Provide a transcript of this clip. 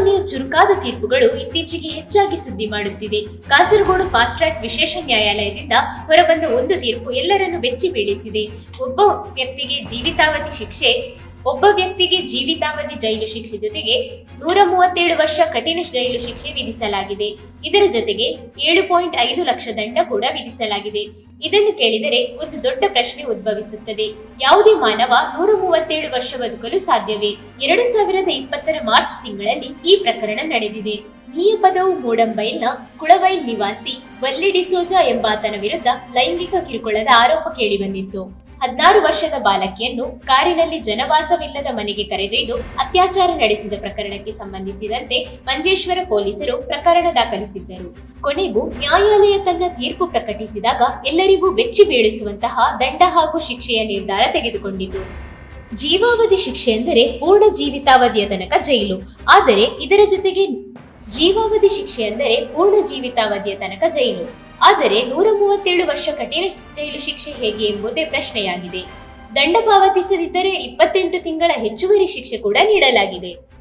ಕಾನೂನಿನ ಚುರುಕಾದ ತೀರ್ಪುಗಳು ಇತ್ತೀಚೆಗೆ ಹೆಚ್ಚಾಗಿ ಸುದ್ದಿ ಮಾಡುತ್ತಿದೆ ಕಾಸರಗೋಡು ಫಾಸ್ಟ್ ಟ್ರ್ಯಾಕ್ ವಿಶೇಷ ನ್ಯಾಯಾಲಯದಿಂದ ಹೊರಬಂದ ಒಂದು ತೀರ್ಪು ಎಲ್ಲರನ್ನು ಬೆಚ್ಚಿ ಬೀಳಿಸಿದೆ ಒಬ್ಬ ವ್ಯಕ್ತಿಗೆ ಜೀವಿತಾವಧಿ ಶಿಕ್ಷೆ ಒಬ್ಬ ವ್ಯಕ್ತಿಗೆ ಜೀವಿತಾವಧಿ ಜೈಲು ಶಿಕ್ಷೆ ಜೊತೆಗೆ ನೂರ ಮೂವತ್ತೇಳು ವರ್ಷ ಕಠಿಣ ಜೈಲು ಶಿಕ್ಷೆ ವಿಧಿಸಲಾಗಿದೆ. ಇದರ ಜೊತೆಗೆ ಏಳು ಪಾಯಿಂಟ್ ಐದು ಲಕ್ಷ ದಂಡ ಕೂಡ ವಿಧಿಸಲಾಗಿದೆ. ಇದನ್ನು ಕೇಳಿದರೆ ಒಂದು ದೊಡ್ಡ ಪ್ರಶ್ನೆ ಉದ್ಭವಿಸುತ್ತದೆ. ಯಾವುದೇ ಮಾನವ ನೂರ ಮೂವತ್ತೇಳು ವರ್ಷ ಬದುಕಲು ಸಾಧ್ಯವೇ? ಎರಡು ಸಾವಿರದ ಇಪ್ಪತ್ತರ ಮಾರ್ಚ್ ತಿಂಗಳಲ್ಲಿ ಈ ಪ್ರಕರಣ ನಡೆದಿದೆ. ನಿಯಪದವು ಮೂಡಂಬೈಲ್ನ ಕುಳವೈಲ್ ನಿವಾಸಿ ವಲ್ಲಿ ಡಿಸೋಜಾ ಎಂಬಾತನ ವಿರುದ್ಧ ಲೈಂಗಿಕ ಕಿರುಕುಳದ ಆರೋಪ ಕೇಳಿಬಂದಿತ್ತು ಹದಿನಾರು ವರ್ಷದ ಬಾಲಕಿಯನ್ನು ಕಾರಿನಲ್ಲಿ ಜನವಾಸವಿಲ್ಲದ ಮನೆಗೆ ಕರೆದೊಯ್ದು ಅತ್ಯಾಚಾರ ನಡೆಸಿದ ಪ್ರಕರಣಕ್ಕೆ ಸಂಬಂಧಿಸಿದಂತೆ ಮಂಜೇಶ್ವರ ಪೊಲೀಸರು ಪ್ರಕರಣ ದಾಖಲಿಸಿದ್ದರು. ಕೊನೆಗೂ ನ್ಯಾಯಾಲಯ ತನ್ನ ತೀರ್ಪು ಪ್ರಕಟಿಸಿದಾಗ ಎಲ್ಲರಿಗೂ ಬೆಚ್ಚಿ ಬೀಳಿಸುವಂತಹ ದಂಡ ಹಾಗೂ ಶಿಕ್ಷೆಯ ನಿರ್ಧಾರ ತೆಗೆದುಕೊಂಡಿತು. ಜೀವಾವಧಿ ಶಿಕ್ಷೆ ಎಂದರೆ ಪೂರ್ಣ ಜೀವಿತಾವಧಿಯ ತನಕ ಜೈಲು. ಆದರೆ ಇದರ ಜೊತೆಗೆ ಜೀವಾವಧಿ ಶಿಕ್ಷೆ ಎಂದರೆ ಪೂರ್ಣ ಜೀವಿತಾವಧಿಯ ತನಕ ಜೈಲು. ಆದರೆ ನೂರ ಮೂವತ್ತೇಳು ವರ್ಷ ಕಠಿಣ ಜೈಲು ಶಿಕ್ಷೆ ಹೇಗೆ ಎಂಬುದೇ ಪ್ರಶ್ನೆಯಾಗಿದೆ. ದಂಡ ಪಾವತಿಸದಿದ್ದರೆ ಇಪ್ಪತ್ತೆಂಟು ತಿಂಗಳ ಹೆಚ್ಚುವರಿ ಶಿಕ್ಷೆ ಕೂಡ ನೀಡಲಾಗಿದೆ.